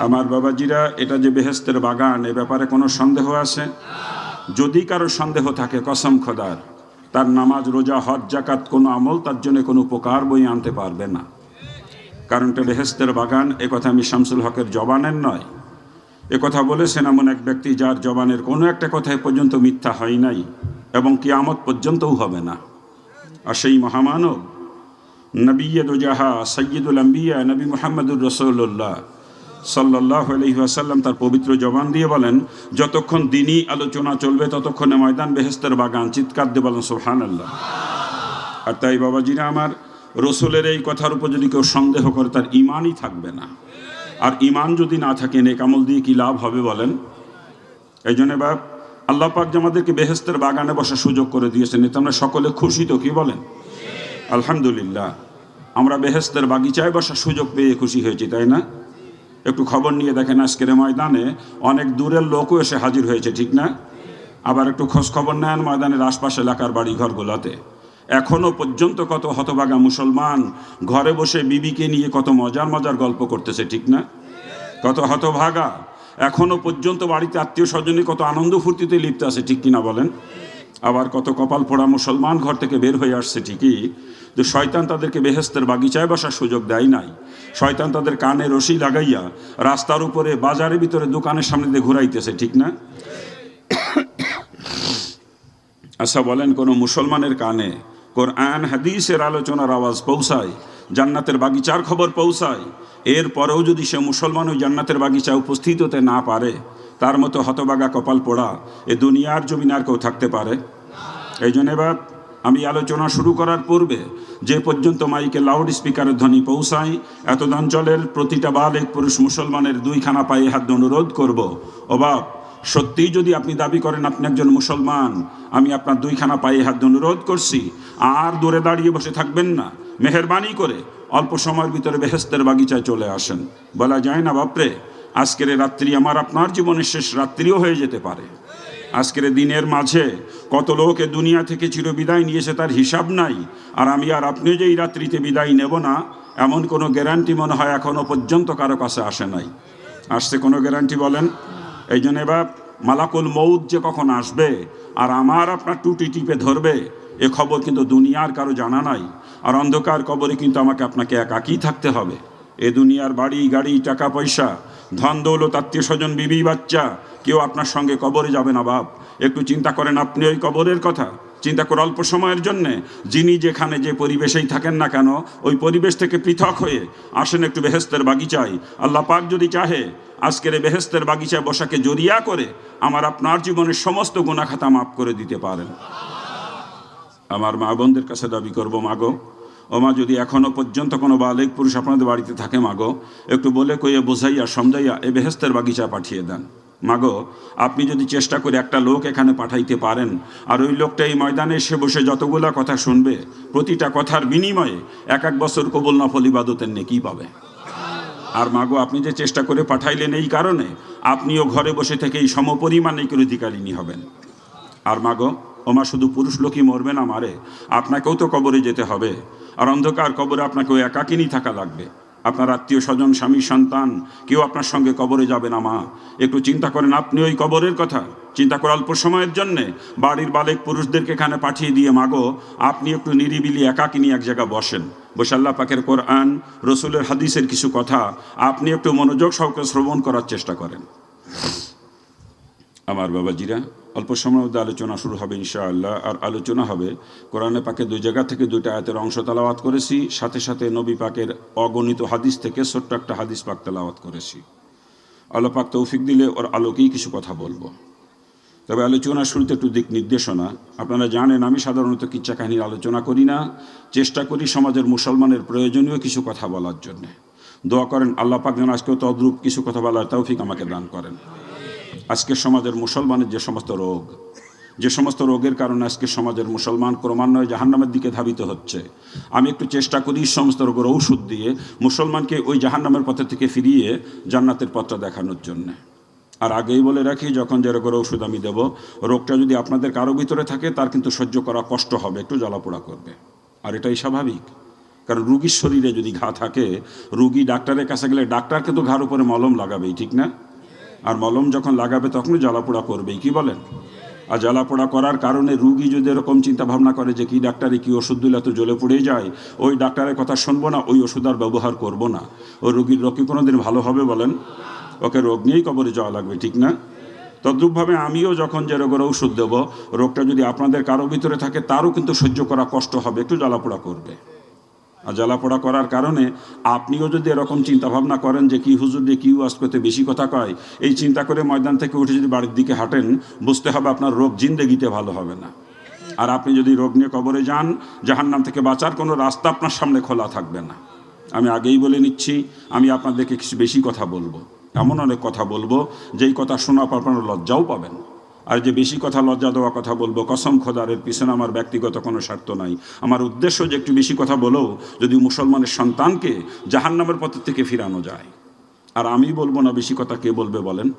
আমার বাবাজিরা, এটা যে বেহেস্তের বাগান, এ ব্যাপারে কোনো সন্দেহ আছে? যদি কারও সন্দেহ থাকে, কসম খোদার, তার নামাজ, রোজা, হজ জাকাত কোনো আমল, তার জন্য কোনো উপকার বই আনতে পারবে না। কারণ এটা বেহেস্তের বাগান, এ কথা আমি শামসুল হকের জবানের নয়। এ কথা বলেছেন এমন এক ব্যক্তি যার জবানের কোনো একটা কথায় পর্যন্ত মিথ্যা হয় নাই এবং কিয়ামত পর্যন্তও হবে না। আর সেই মহামানব নবীদ জাহা সৈয়দুল আম্বিয়া, নবী মোহাম্মদুর রসৌল্লাহ সাল্লাহ আলহিহাসাল্লাম তার পবিত্র জবান দিয়ে বলেন, যতক্ষণ দিনই আলোচনা চলবে, ততক্ষণে ময়দান বেহেস্তের বাগান। চিৎকার দিয়ে বলেন সোহান আল্লাহ আর তাই বাবাজিরা আমার রসুলের এই কথার উপর যদি কেউ সন্দেহ করে, তার ইমানই থাকবে না। আর ইমান যদি না থাকে নেকামল দিয়ে কি লাভ হবে বলেন? এই জন্য বাপ, আল্লাহ পাক যে আমাদেরকে বেহেস্তের বাগানে বসার সুযোগ করে দিয়েছেন, এতে আমরা সকলে খুশি তো কি বলেন? আলহামদুলিল্লাহ, আমরা বেহেস্তের বাগিচায় বসার সুযোগ পেয়ে খুশি হয়েছি, তাই না? একটু খবর নিয়ে দেখেন আজকের ময়দানে অনেক দূরের লোকও এসে হাজির হয়েছে, ঠিক না? আবার একটু খোঁজ খবর নেন ময়দানের আশপাশ এলাকার বাড়িঘরগুলোতে। এখনও পর্যন্ত কত হতভাগা মুসলমান ঘরে বসে বিবিকে নিয়ে কত মজার মজার গল্প করতেছে, ঠিক না? কত হতভাগা। এখনও পর্যন্ত বাড়িতে আত্মীয় স্বজনে কত আনন্দ ফুর্তিতে লিপ্ত আছে, ঠিক কিনা বলেন? আবার কত কপাল পোড়া মুসলমান ঘর থেকে বের হয়ে আসছে ঠিকই তো শয়তান তাদেরকে বেহেস্তের বাগিচায় বসার সুযোগ দেয় নাই। শয়তান তাদের কানে রশি লাগাইয়া রাস্তার উপরে, বাজারের ভিতরে, দোকানের সামনে দিয়ে ঘুরাইতেছে, ঠিক না? আচ্ছা বলেন, কোনো মুসলমানের কানে কোরআন, হাদিসের আলোচনার আওয়াজ পৌঁছায়? জান্নাতের বাগিচার খবর পৌঁছায়? এরপরেও যদি সে মুসলমান ওই জান্নাতের বাগিচায় উপস্থিত হতে না পারে তার মতো হতবাগা কপাল পোড়া এ দুনিয়ার জমিন আর কেউ থাকতে পারে? এই জন্য এবার আমি আলোচনা শুরু করার পূর্বে যে পর্যন্ত মাইকে লাউড স্পিকারের ধ্বনি পৌঁছায় এত অঞ্চলের প্রতিটা বালেক পুরুষ মুসলমানের দুইখানা পায়ে হাত অনুরোধ করব অবাব সত্যিই যদি আপনি দাবি করেন আপনি একজন মুসলমান, আমি আপনার দুইখানা পায়ে হাত অনুরোধ করছি, আর দূরে দাঁড়িয়ে বসে থাকবেন না। মেহরবানি করে অল্প সময়ের ভিতরে বেহেস্তের বাগিচায় চলে আসেন। বলা যায় না বাপরে আজকের রাত্রি আমার আপনার জীবনের শেষ রাত্রিও হয়ে যেতে পারে। আজকের দিনের মাঝে কত লোক এ দুনিয়া থেকে চিরবিদায় নিয়েছে তার হিসাব নাই, আর আমি আর আপনি যে এই রাত্রিতে বিদায় নেব না, এমন কোনো গ্যারান্টি মনে হয় এখনও পর্যন্ত কারও কাছে আসে নাই। আসছে কোনো গ্যারান্টি বলেন? এই জন্য এবার মালাকুল মৌদ যে কখন আসবে, আর আমার আপনার টুটি টিপে ধরবে, এ খবর কিন্তু দুনিয়ার কারও জানা নাই, আর অন্ধকার কবরে কিন্তু আমাকে আপনাকে একাকই থাকতে হবে। এ দুনিয়ার বাড়ি, গাড়ি, টাকা, পয়সা ধন, দৌলত, আত্মীয় স্বজন, বিবি, বাচ্চা, কেউ আপনার সঙ্গে কবরে যাবে না বাপ। একটু চিন্তা করেন আপনি ওই কবরের কথা। চিন্তা করে অল্প সময়ের জন্যে যিনি যেখানে যে পরিবেশেই থাকেন না কেন, ওই পরিবেশ থেকে পৃথক হয়ে আসেন একটু বেহেস্তের বাগিচায়। আল্লাহ পাক যদি চাহে, আজকের এই বেহেস্তের বাগিচায় বসাকে জরিয়া করে আমার আপনার জীবনের সমস্ত গুণাখাতা মাফ করে দিতে পারেন। আমার মা বোনদের কাছে দাবি করব মাগো ও মা যদি এখনও পর্যন্ত কোনো বালেক পুরুষ আপনাদের বাড়িতে থাকে, মাগো, একটু বলে কইয়ে বোঝাইয়া সমঝাইয়া এ বেহেস্তের বাগিচা পাঠিয়ে দেন। মাগো, আপনি যদি চেষ্টা করে একটা লোক এখানে পাঠাইতে পারেন, আর ওই লোকটা এই ময়দানে এসে বসে যতগুলা কথা শুনবে, প্রতিটা কথার বিনিময়ে এক এক বছর কবুল নফল ইবাদতের নেকি পাবে। আর মাগো, আপনি যে চেষ্টা করে পাঠাইলেন এই কারণে, আপনিও ঘরে বসে থেকে এই সমপরিমাণ এই অধিকারিণী হবেন। আর মাগো, ওমা শুধু পুরুষ লোকই মরবে না মারে, আপনাকেও তো কবরে যেতে হবে। আর অন্ধকার কবরে আপনাকেও একাকিনী থাকা লাগবে। আপনার আত্মীয় স্বজন, স্বামী, সন্তান, কেউ আপনার সঙ্গে কবরে যাবে না, মা। একটু চিন্তা করেন, আপনি ওই কবরের কথা? চিন্তা করে অল্প সময়ের জন্যে। বাড়ির বালেক পুরুষদেরকে এখানে পাঠিয়ে দিয়ে মাগো আপনি একটু নিরিবিলি, একাকিনী এক জায়গায় বসেন। বসে আল্লাহ পাকের কোরআন, রসুলের হাদিসের কিছু কথা, আপনি একটু মনোযোগ সহকারে শ্রবণ করার চেষ্টা করেন। আমার বাবাজিরা। অল্প সময়ের মধ্যে আলোচনা শুরু হবে ইনশাআল্লাহ। আর আলোচনা হবে কোরআনে পাকে দুই জায়গা থেকে দুইটা আয়াতের অংশ তালাওয়াত করেছি, সাথে সাথে নবী পাকের অগণিত হাদিস থেকে ছোট্ট একটা হাদিস পাক তালাওয়াত করেছি। আল্লাহ পাক তৌফিক দিলে ওর আলোকেই কিছু কথা বলব। তবে আলোচনা শুরুতে একটু দিক নির্দেশনা। আপনারা জানেন, আমি সাধারণত কিচ্ছা কাহিনীর আলোচনা করি না। চেষ্টা করি সমাজের মুসলমানের প্রয়োজনীয় কিছু কথা বলার জন্যে। দোয়া করেন, আল্লাহ পাক যেন আজকেও তদ্রূপ কিছু কথা বলার তৌফিক আমাকে দান করেন। আজকের সমাজের মুসলমানের যে সমস্ত রোগ, যে সমস্ত রোগের কারণে আজকে সমাজের মুসলমান ক্রমান্বয়ে জাহান্নামের দিকে ধাবিত হচ্ছে। আমি একটু চেষ্টা করি সমস্ত রোগের ঔষধ দিয়ে মুসলমানকে ওই জাহান্নামের পথে থেকে ফিরিয়ে জান্নাতের পথটা দেখানোর জন্যে। আর আগেই বলে রাখি, যখন যে রোগের ওষুধ আমি দেব, রোগটা যদি আপনাদের কারও ভিতরে থাকে, তার কিন্তু সহ্য করা কষ্ট হবে, একটু জ্বালাপোড়া করবে। আর এটাই স্বাভাবিক। কারণ রুগীর শরীরে যদি ঘা থাকে, রুগী ডাক্তারের কাছে গেলে ডাক্তারকে তো ঘাড় উপরে মলম লাগাবেই, ঠিক না? আর মলম যখন লাগাবে তখনই জ্বালাপোড়া করবেই, কি বলেন? আর জ্বালাপোড়া করার কারণে রুগী যদি এরকম চিন্তা ভাবনা করে যে কি ডাক্তারে, কি ওষুধ দিলে তো জ্বলে পড়ে যায়, ওই ডাক্তারের কথা শুনব না, ওই ওষুধ আর ব্যবহার করব না। ওই রুগীর রোগ কি কোনোদিন ভালো হবে বলেন? ওকে রোগ নিয়েই কবরে যাওয়া লাগবে, ঠিক না? তদ্রূপভাবে আমিও যখন যে রোগের ওষুধ দেবো, রোগটা যদি আপনাদের কারও ভিতরে থাকে, তারও কিন্তু সহ্য করা কষ্ট হবে, একটু জ্বালাপোড়া করবে। জ্বালাপোড়া করার কারণে আপনিও যদি এরকম চিন্তা ভাবনা করেন যে কি হুজুর দিয়ে কি ওয়াজ করতে বেশি কথা কয়, এই চিন্তা করে ময়দান থেকে উঠে যদি বাড়ির দিকে হাঁটেন, বুঝতে হবে আপনার রোগ জিন্দেগিতে ভালো হবে না। আর আপনি যদি রোগ নিয়ে কবরে যান, জাহান্নাম থেকে বাঁচার কোনো রাস্তা আপনার সামনে খোলা থাকবে না। আমি আগেই বলে নিচ্ছি, আমি আপনাদেরকে কিছু বেশি কথা বলব। এমন অনেক কথা বলব, যেই কথা শোনা আপনারা লজ্জাও পাবেন আর যে বেশি কথা লজ্জা দেওয়া কথা বলব, কসম খোদারের পিছনে আমার ব্যক্তিগত কোনো স্বার্থ নাই। আমার উদ্দেশ্য যে একটু বেশি কথা বলো, যদি মুসলমানের সন্তানকে জাহান্নামের পথের থেকে ফিরানো যায়। আর আমি বলব না বেশি কথা কে বলবে বলেন?